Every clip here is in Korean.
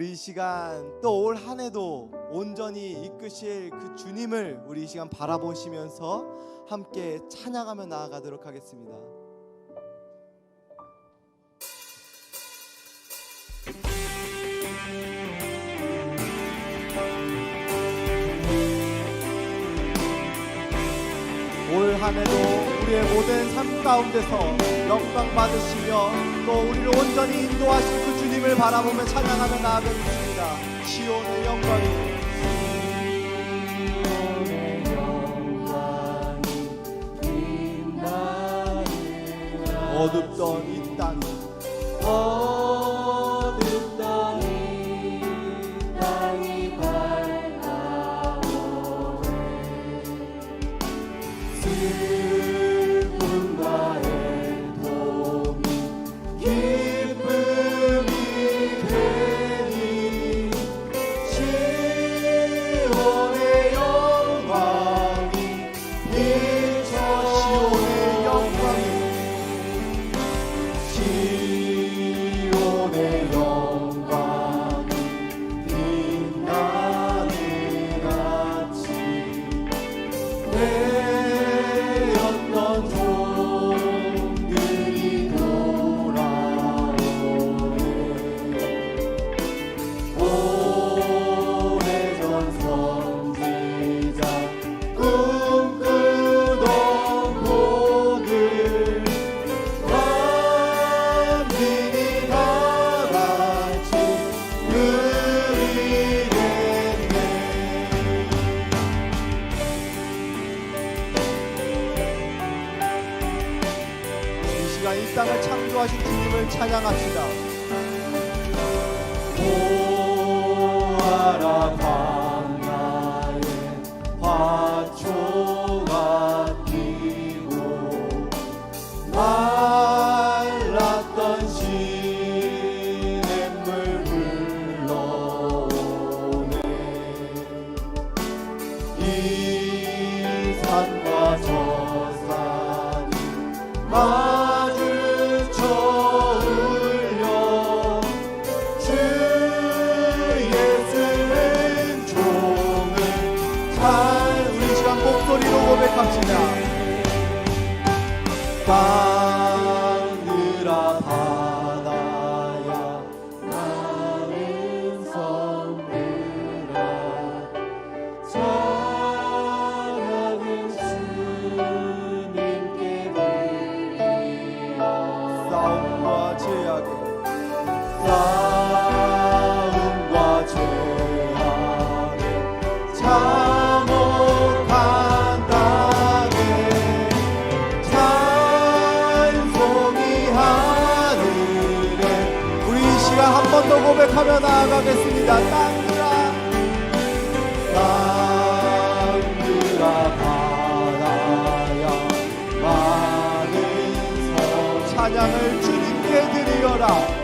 우리 이 시간 또 올 한 해도 온전히 이끄실 그 주님을 우리 이 시간 바라보시면서 함께 찬양하며 나아가도록 하겠습니다. 올 한 해도 우리의 모든 삶 가운데서 영광 받으시며 또 우리를 온전히 인도하실 그 주님을 바라보며 찬양하며 나아가겠습니다. 시온의 영광이. 어둡던 이 땅이 드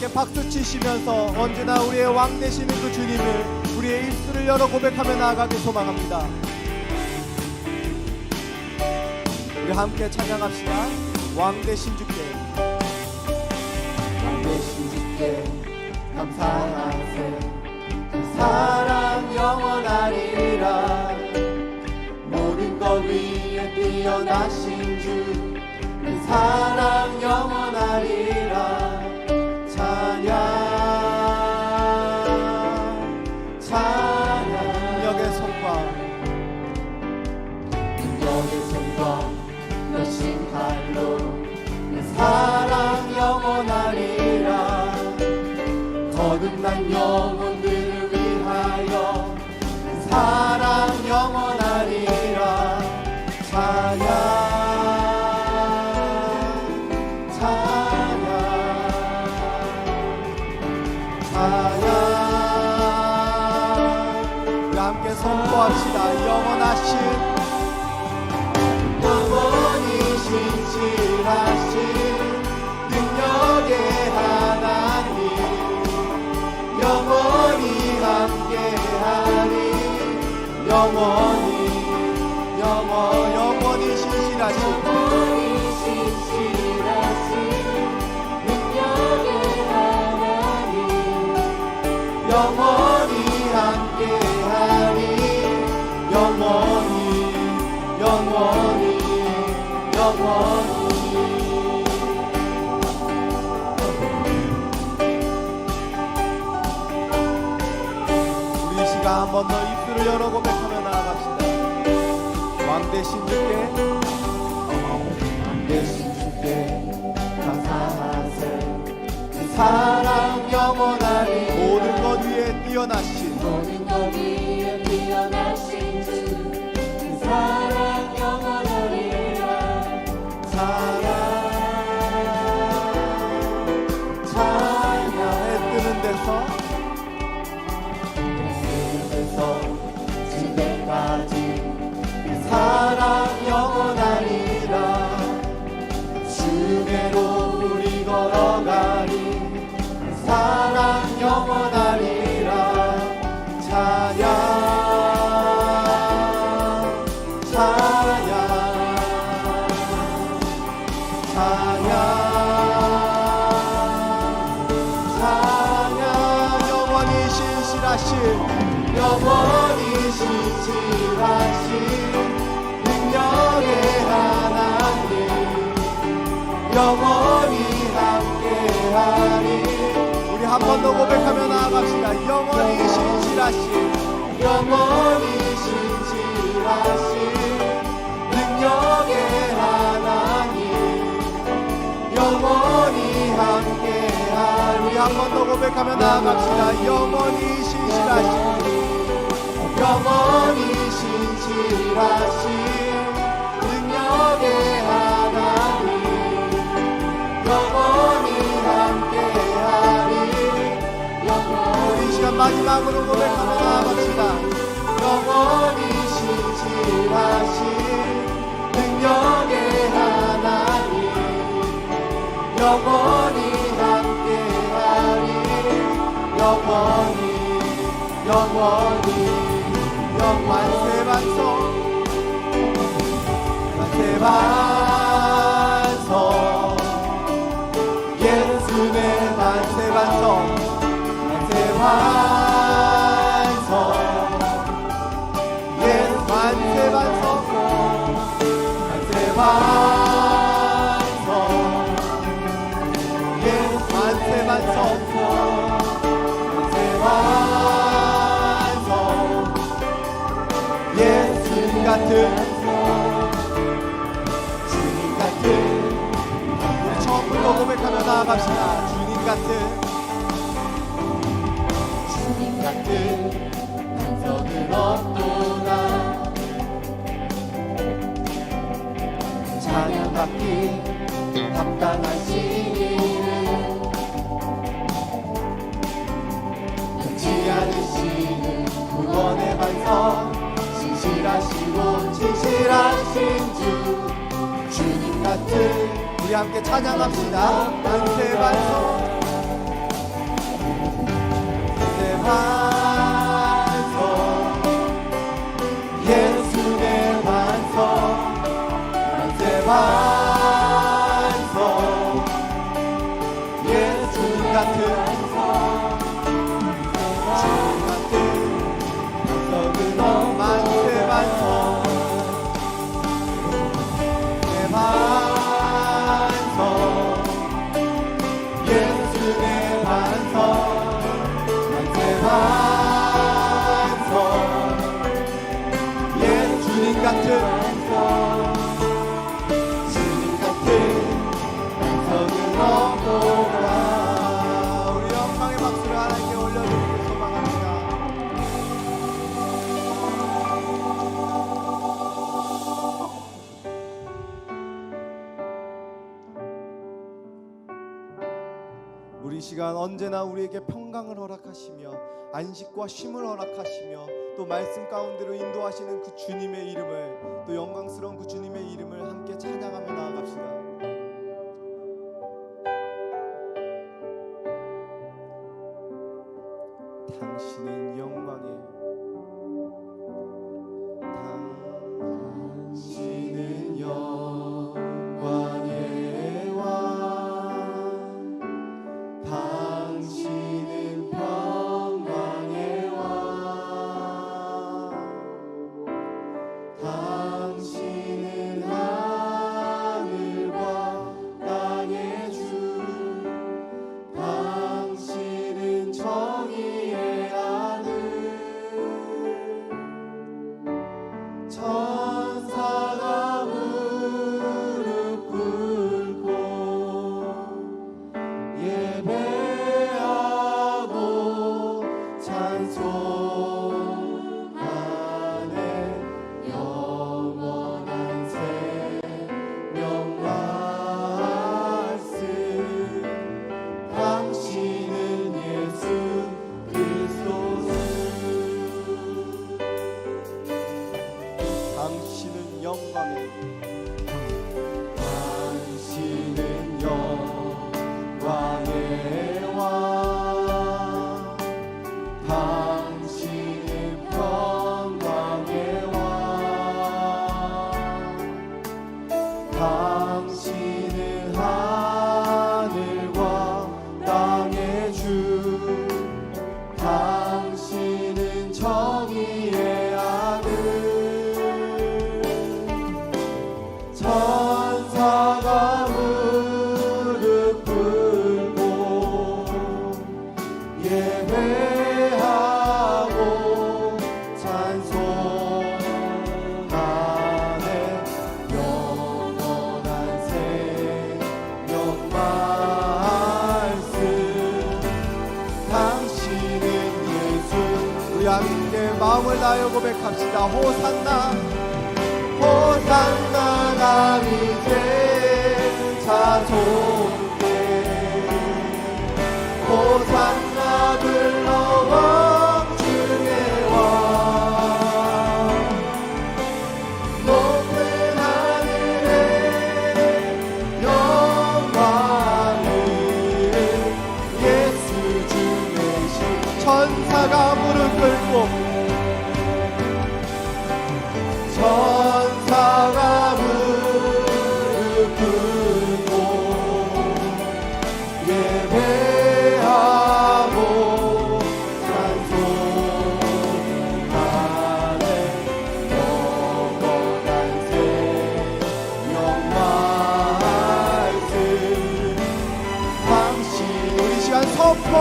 함께 박수 치시면서 언제나 우리의 왕 되시는 그 주님을 우리의 입술을 열어 고백하며 나아가길 소망합니다. 우리 함께 찬양합시다. 왕 되신 주께. 왕 되신 주께 감사하세. 그 사랑 영원하리라. 모든 것 위에 뛰어나신 주. 그 사랑 영원하리라 선포합시다. 영원하신 대신 주께 대신 주께 감사하세. 그 사랑 영원하리. 모든 것 위에 뛰어나신 모든 것 위에 뛰어나신 주그 사랑 영원하리라. 사랑 찬양 해 뜨는 데서 에서 지금까지 그 사랑 주대로 우리 걸어가리. 그 사랑 영원하 번 더 고백하며 나아갑시다. 영원히 신실하신 영원히 신실하신 능력의 하나님. 영원히 함께하리 우리 한 번 더 고백하며 나아갑시다. 영원히 신실하신 영원히 신실하신 마지막으로 고백하며 나아갑시다. 영원히 신실하신 능력의 하나님. 영원히 함께하리. 영원히 영원히. 만세 반성. 만세 반성. 예수의 만세 반성. 만세 반성 나아갑시다. 주님 같은. 주님 같은 반석은 없도다. 찬양받기 합당하신 이는 잊지 않으시는 구원의 반석 진실하시고 진실하신 주. 주님 같은 우리 함께 찬양합시다. 만세 반성 내반 이 시간 언제나 우리에게 평강을 허락하시며 안식과 쉼을 허락하시며 또 말씀 가운데로 인도하시는 그 주님의 이름을 또 영광스러운 그 주님의 이름을 함께 찬양하며 나아갑시다. 당신은 하여 고백합시다. 호산나 호산나 다윗의 자손께 호산나 불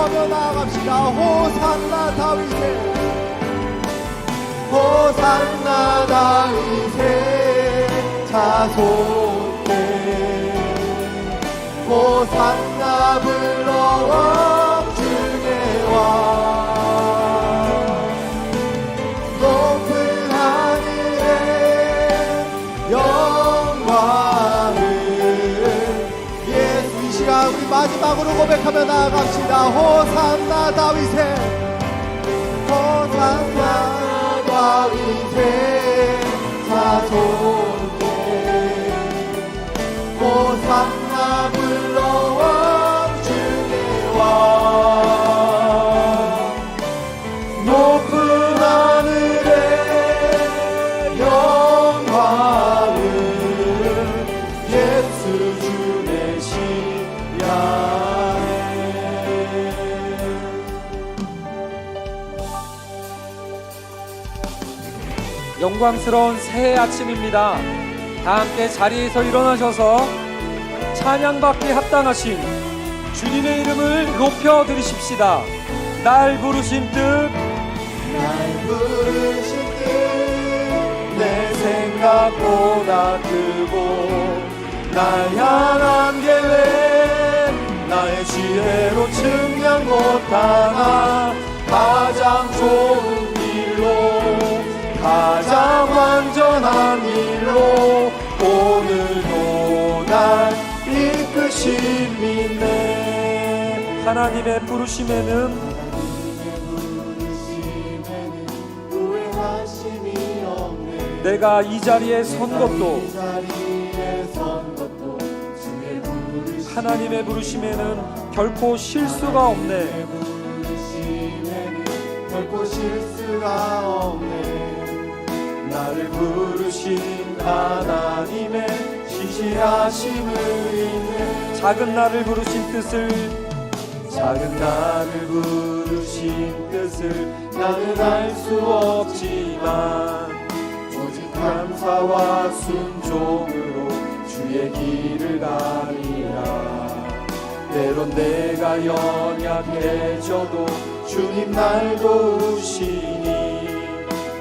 하며 나아갑시다. 호산나 다윗의 호산나 다윗의 자손께 호산나 불러와 마지막으로 고백하며 나아갑시다. 호산나 다윗의 호산나 다윗의 자손께 호산나 불러와 주의 왕. 높은 하늘에 영광을 예수 주의 시야 영광스러운 새해 아침입니다. 다 함께 자리에서 일어나셔서 찬양받기 합당하신 주님의 이름을 높여 드리십시다. 날 부르신 뜻날 부르신 뜻내 생각보다 크고 날 향한 계획 나의 지혜로 측량 못하나 가장 좋은 하나님의 부르심에는 내가 이 자리에 선 것도 하나님의 부르심에는 결코 실수가 없네. 결코 실수가 없네 나를 부르신 하나님의 지시하심을 읽네 작은 나를 부르신 뜻을 작은 나를 부르신 뜻을 나는 알 수 없지만 오직 감사와 순종으로 주의 길을 가리라 때론 내가 연약해져도 주님 날 도우시니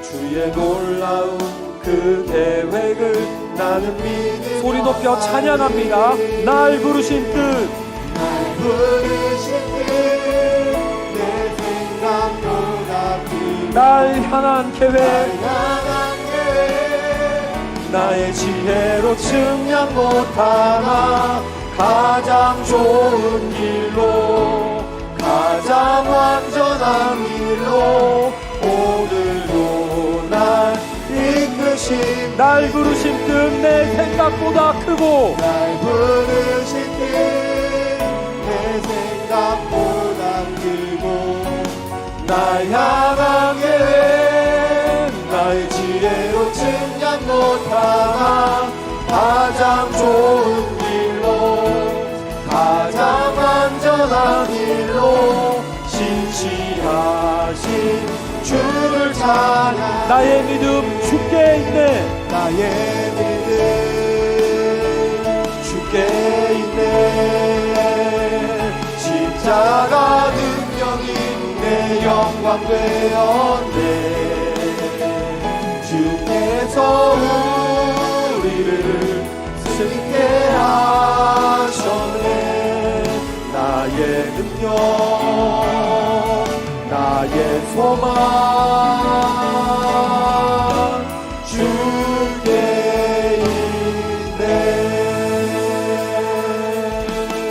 주의 놀라운 그 계획을 나는 믿음 소리 높여 찬양합니다. 날 부르신 뜻, 날 부르신 날 향한 계획, 향한 계획. 나의 지혜로 측량 못하나 가장 좋은 길로 가장 완전한 길로 오늘도 날 이끄신 날 부르신 뜻내 생각보다 크고 날 부르신 뜻 날 계획 나의 지혜로 측량 못하나 가장 좋은 길로 가장 안전한 길로 신시하신 주를 찬양 나의 믿음 죽게 있네. 나의 믿음 영광 되었네. 주께서 우리를 승리케 하셨네. 나의 능력 나의 소망